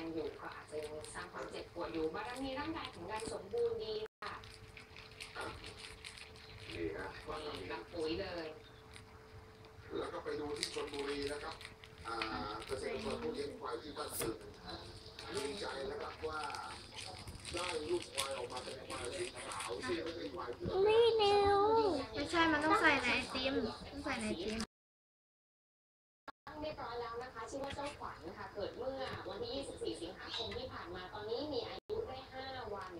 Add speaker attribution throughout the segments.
Speaker 1: งอยู่ก็อาจจะยังสร้างความเจ็บปวดอยู่บารมีร่างกายแข็งแรสมบูรณ์ดีค่ะ
Speaker 2: นี่ฮะวัด
Speaker 1: นี่
Speaker 2: นี้
Speaker 1: กับปุ๋ยเลย
Speaker 2: แล้วก็ไปดูที่ชลบุรีนะครับอ่าเกษตรกรผู้เลี้ยงควายที่บ้านสึกดีใจนะครับว่าได้ลูกควายออกมาเป็นควายสีขาวที่ไม่ใช่ควายเผือก
Speaker 3: ไม่เร็ว
Speaker 4: ไม่ใช่ มันต้องใส่ในไอติม ต้องใส่ในไอติม
Speaker 1: ตั้งเรียบร้อยแล้วนะคะ ชื่อว่าเจ้าขวัญค่ะ เกิดเมื่อวันที่ 24 สิงหาคมที่ผ่านมา ตอนนี้มีอายุได้ 5 วัน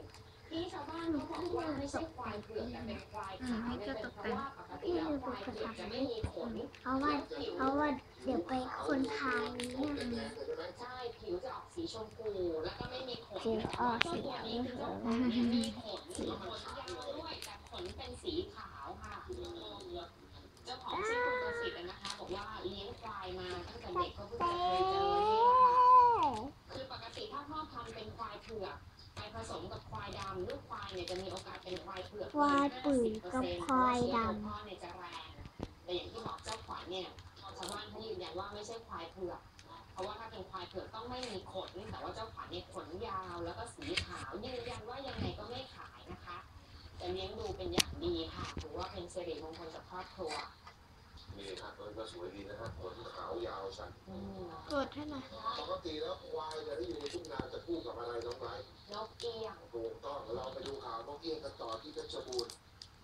Speaker 1: ที่ชาวบ้านเขาบอกว่าไม่ใช่ควายเผือกแต่เป็นควายขาวเนี่ยเป็นเพราะว่าปกติแล้วควายเผือกจะไม่มีขน
Speaker 3: เพราะว่าเพราะว่าเดี๋ยวไปคนทางนี้
Speaker 2: แดงๆเลยใช่ไหม
Speaker 1: ใช่ผิวจะออกสีชมพูแล้วก็ไม่มีขน
Speaker 3: ผิวออกสี
Speaker 1: เจ้าตัวนี้คือเจ้าขวัญเนี่ยมีขาว วายเผือกควายปุ๋ยกระพาย
Speaker 3: ดำ
Speaker 1: แต่อย่างที่บอกเจ้าขวานเนี่ยชาวบ้านเขายืนยันว่าไม่ใช่ควายเผือกเพราะว่าถ้าเป็นควายเผือกต้องไม่มีขนแต่ว่าเจ้าขวานเนี่ยขนยาวแล้วก็สีขาวยืนยันว่ายังไงก็ไม่ขายนะคะจะเลี้ยงดูเป็นอย่างดีค่ะถือว่าเป็นสิริมงคลกับครอบครัว
Speaker 2: นี่ฮะตัวนี้ก็สวยดีนะฮะขนขาวยาวชัน
Speaker 1: อืม
Speaker 4: กดให้หน่อย
Speaker 2: ปกติแล้วควายเนี่ยที่อยู่ในทุ่งนาจะคู่กับอะไรน้องไบร์ท
Speaker 1: นกเอี้ยง
Speaker 2: ถูกต้องเราไปดูข่าวนกเอี้ยงกันต่อที่เพชรบูรณ์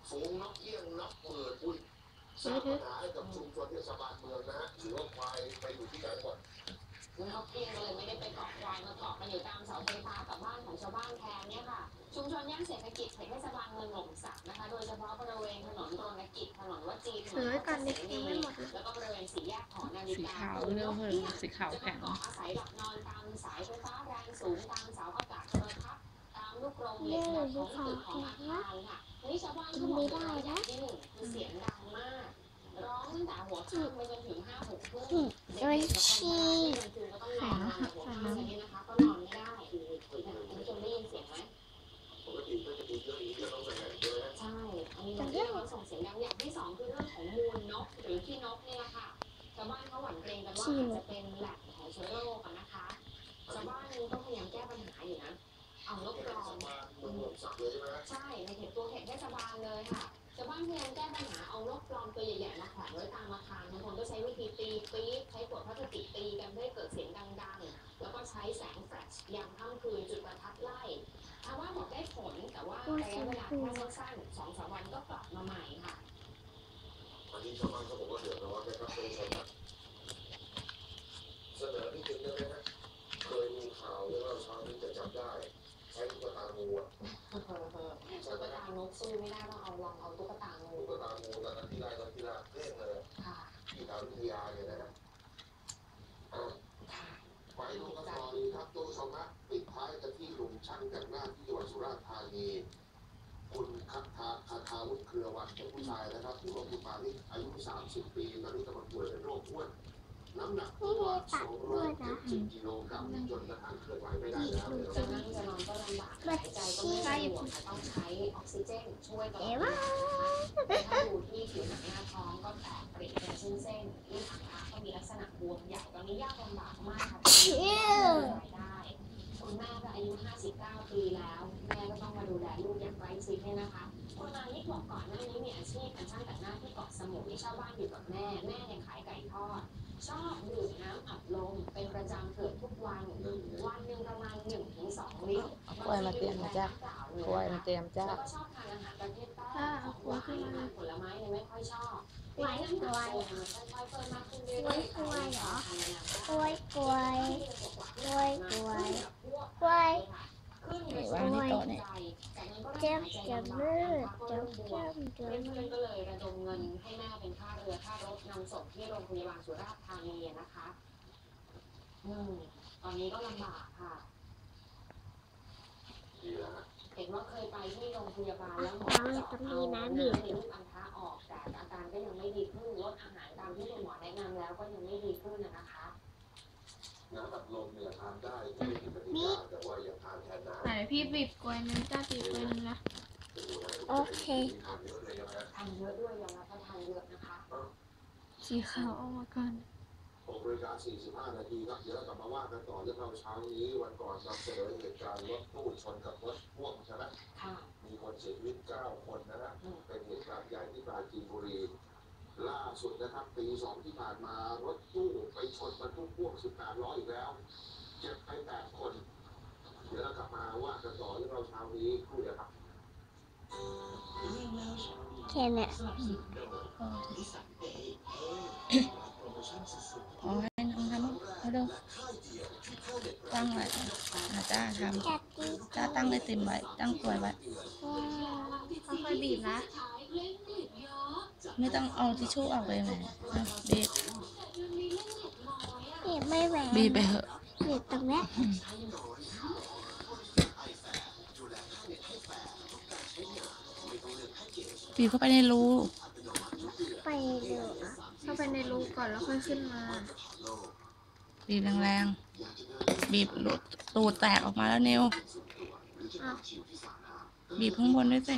Speaker 2: ฝูงนกเอี้ยงนกเปิดอุ้ยสร้างปัญหาให้กับชุมชนเทศบาลเมืองนะฮะหรือว่าควายไปอยู่ที่ไหนหมด
Speaker 1: น อยู่ตามเสาไฟฟ้ากับบ้านของชาวบ้านแทนเนี่ยค่ะ ชุมชนย่านเศรษฐกิจเขตเทศบาลเมืองหล่มสักนะคะ โดยเฉพาะบริเวณถนนรณกิจถนนวัดจีนถนน
Speaker 4: ก่อน
Speaker 1: เสรีแล้วก็บริเวณสี่แยกหอนาฬิ
Speaker 5: สี
Speaker 1: กา
Speaker 5: ขาวเรื่องเพิ่มสีขาวแข็ง
Speaker 1: อาศัยหลับนอนตามสายไฟฟ้าแรงสูงตามเสาอากาศโทรทัศน์ตามลูกกรงเหล็กแบบของตึกของอาคารค่ะนี่ชาวบ้านเขาบอกว่าอย่างที่หนึ่งคือเสียงดังมากร้องตั้งแต่หัวค่ำไปจนถึงห้าหกทุ่มำ
Speaker 3: โดยชี
Speaker 1: ใส่น้ำใส่น้ำนี้นะคะก็นอน ใช่อันนี้เรื่องส่งเสียงดังอย่างที่สองคือเรื่องของมูลนกหรือขี้นกนี่แหละค่ะชาวบ้านเขาหวั่นเกรงกันว่าอาจจะเป็นแหล่งของเชื้อโรคอะนะคะชาวบ้านก็พยายามแก้ปัญหาอยู่นะ เอานกกรอง
Speaker 2: มาเมืองหลวงสักเลยใช่ไหม
Speaker 1: ใช่ในเขตตัวเขตเทศบาลเลยค่ะชาวบ้านพยายามแก้ปัญหาเอานกปลอมตัวใหญ่ๆมาแขวนไว้ตามอาคารบางคนก็ใช้วิธีตีปี๊บใช้ขวดพลาสติกตีกันเพื่อให้เกิดเสียงดังๆแล้วก็ใช้แสงแฟลชยามค่ำคืนจุดประทัดไล่ชา ว่าหมดได้ผลแต่ว่าระยะเวลาแค่สั้นๆสองสามวันก็กลับมาใหม่ค่ะ
Speaker 2: อันนี้ชาวบ้านเขาบอกว่าเดือดร้อนนะครับท่านผู้ชมครับเสนอที่จริงได้ไหมฮะเคยมีข่าวเลยว่าชาวนี้จะจับได้ ใช้ตุ๊กตางูอะ
Speaker 1: ตุ๊กตานกสู้ไม่ได้ต้องเอาลองเอาตุ๊กตางู
Speaker 2: ตุ๊กตางูแต่ละที่ได้ตอนที่ละเล่นเลย
Speaker 1: ค่ะ
Speaker 2: ที่ดาววิทยาเนี่ยนะฮะอะ
Speaker 1: ค่ะ
Speaker 2: ไปดูกันต่อดีครับตัวชมฮะปิดท้ายกันที่หนุ่มช่างแต่งหน้าที่จังหวัดสุ ราษฎร์ธานีคุณคัทธาคาทาวุฒิเครือวันเป็นผู้ชายนะครับหรือว่าคุณปานิชอายุ 30 ปีตอนนี้กำลังป่วยเป็นโรคอ้วนน้ำหนักประมาณ270กิโลกรัมจนกระทั่งเคลื่อนไหวไม่ได้แล้วเนี่ย
Speaker 1: จะนั่งจะนอนก็ลำบากหายใจก็ไม่สะดวกต้องใช้ออกซิเจนช่วยตลอด
Speaker 3: เอ๋
Speaker 1: เว
Speaker 3: ว่า
Speaker 1: ลาถ้าดูที่ผิวหนังหน้าท้องก็แตกปริเป็นเส้นๆที่หางตาก็มีลักษณะบวมใหญ่ตอนนี้ยากลำบากมากค่ะที่จะรายได้คุณแม่ก็อายุ 59 ปีแล้วแม่ก็ต้องมาดูแลลูกอย่างใกล้ชิดเนี่ยนะคะคุณมานิดบอกก่อนหน้านี้มีอาชีพเป็นช่างแต่งหน้าที่เกาะสมุยเช่าบ้านอยู่กับแม่แม่เนี่ยขายไก่ทอดชอบดื่มน้ำอัดลมเป็นประจำเกือบทุกวันวันหนึ่งประมาณ1-2ลิตร
Speaker 5: กล้วยมาเตรียมนะจ๊ะกล้วยมาเตรียมจ้า
Speaker 1: แล้วก็ชอบทานอาหารประเภทแป้
Speaker 4: อ่างเอาหัวขึ้นมา
Speaker 1: อาหารผลไม้เนี่ยไม่ค่อยชอบ
Speaker 3: ไว้กล้วย
Speaker 1: ค่อยๆเพิ่มมากขึ้นเรื่อยๆ
Speaker 3: กล้วยเหรอกล้วยกล้วยกล้วยกล้วยกล้วย
Speaker 1: ขึ้น
Speaker 5: ไหนวางที่โต๊ะเนี่ย
Speaker 3: เจ็บจะมืดจะเข้มจะ
Speaker 1: เพื่
Speaker 3: มื
Speaker 1: อน
Speaker 3: ด
Speaker 1: ก็เลยระดมเงินให้แม่เป็นค่าเรือค่ารถนำส่งที่โรงพยาบาลสุราษฎร์ธานีนะคะอืมตอนนี้ก็ลำบากค่ะเห็นว่าเคยไปที่โรงพยาบาลแล้วหมอจาะเอา
Speaker 3: มี
Speaker 1: น้ำ
Speaker 3: น้ำ
Speaker 1: ในลูกอัณฑะออกแต่อาการก็ยังไม่ดีขึ้นลดอาหารตามที่คุณหมอแนะนำแล้วก็ยังไม่ดีขึ้นนะคะ
Speaker 2: น้ำอัดลมเนี่ยทานได้ไม่ได้ผิดกติกาแต่ว่าอย่าทานแทนน้ำ
Speaker 4: ไหนพี่บีบกล้วยนึงจ้าบีบกล้วยนึงนะ
Speaker 3: โอเค
Speaker 2: ทานเยอะเลยใช่ไหมฮะ
Speaker 1: ทานเยอะด้วยยอมรับว่าทานเยอะนะคะ
Speaker 4: สีขาวออกมาก่อน
Speaker 2: ป6นาฬิกา45นาทีครับเดี๋ยวเรากลับมาว่ากันต่อเรื่องเราเช้านี้วันก่อนนำเสนอเหตุการณ์รถตู้ชนกับรถพ่วงใช่ไหม
Speaker 1: ค่ะ
Speaker 2: มีคนเสียชีวิต9คนนะฮะเป็นเหตุการณ์ใหญ่ที่ปราจีนบุรี ล่าสุดนะครับปีสองที่ผ่านมารถตู้ไปชนบรรทุกพ่วง18ล้ออีกแล้วเจ็บไป8คน เดี๋ยวเรากลับมาว่ากันต่อเรื่องเราเช้านี้ครู่เดียวครับ
Speaker 3: แค่เนี้ย
Speaker 5: พอให้น้องทำเอาดูตั้งไว้อาจ้าท
Speaker 3: จัดดีำ
Speaker 5: จ้าตั้งไอติมไว้ ตั้งกล้วยไว้
Speaker 3: ว้าว
Speaker 4: ค่อยๆบีบนะ
Speaker 5: ไม่ต้องเอาทิชชู่ออกเลยแม่เอาบีบ
Speaker 3: บีบไม่แหวน
Speaker 5: บีบไปเหอะ
Speaker 3: บีบตรงเนี้ย
Speaker 5: บีบเข้าไปในรู
Speaker 3: ไปดูอะ
Speaker 4: เข้าไปในรูก่อนแล้วค่อยขึ้นมา
Speaker 5: บีบแรงๆ บีบหลุดตูดแตกออกมาแล้วนิว
Speaker 4: อ้าว
Speaker 5: บีบข้างบนด้วยสิ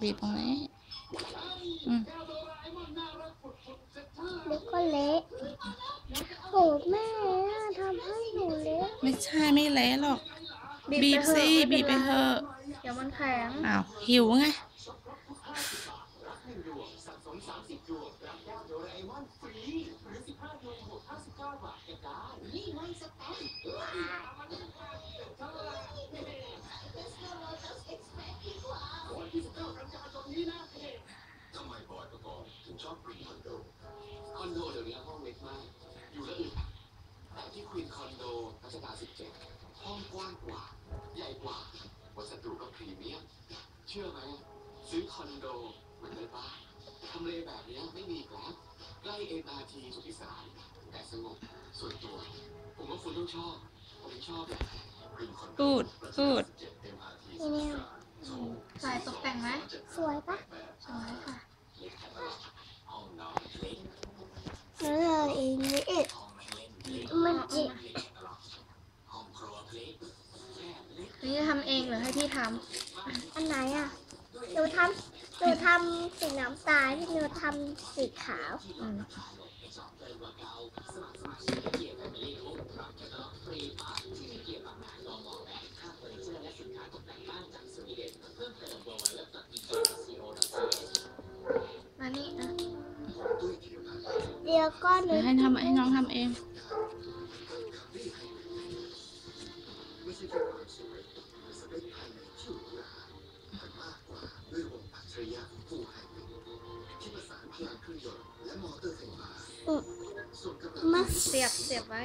Speaker 4: บีบตรง
Speaker 5: นี้อืม
Speaker 3: เดี๋ยวก็เละโหแม่อะทำให้หนูเละ
Speaker 5: ไม่ใช่ไม่เละหรอก
Speaker 4: บีบ
Speaker 5: บีบ
Speaker 4: ไปเถอะ
Speaker 5: สิ
Speaker 4: ไม่
Speaker 5: บี
Speaker 4: เป็น
Speaker 5: บไป
Speaker 4: ไร
Speaker 5: เถอะ
Speaker 4: เดี๋ยวมัน แข็ง
Speaker 5: อ้าวหิวไง
Speaker 2: ทำไมบอยประกอบถึงชอบกรีนคอนโดคอนโดเดี๋ยวนี้ห้องเล็กมาก อยู่แล้วอึดอัดแต่ที่ควีนคอนโดรัชดา17 ห้องกว้างกว่า ใหญ่กว่า วัสดุก็พรีเมียมเชื่อไหมซื้อคอนโดเหมือนได้บ้านทำเลแบบนี้ไม่มีอีกแล้วใกล้ MRT สุทธิสารแต่สงบส่วนตัว ผมว่าคุณต้องชอบผมชอบแบบกรีนคอนโด
Speaker 5: พูดพูด
Speaker 2: MRT
Speaker 3: นี่เนี่ย
Speaker 4: ใส่ตกแต่งไหม
Speaker 3: สวยปะ
Speaker 4: สวยค่ะ
Speaker 2: ห้องนอนเล็ก
Speaker 3: แล้วเลยอีกนิดมันจิ
Speaker 2: ห้องครัวเล็กแค่เล็ก
Speaker 4: นี่จะทำเองหรือให้พี่ท
Speaker 3: อันไหนอะหนูทำหนูทำสีน้ำตาลที่หนูทำสีขาวำ
Speaker 4: อืมมานี่นะ
Speaker 3: เดี๋ยวก็หนู
Speaker 5: เดี๋ยวให้ทำให้น้องทำเอง
Speaker 2: เสีย
Speaker 4: บเสียบไว้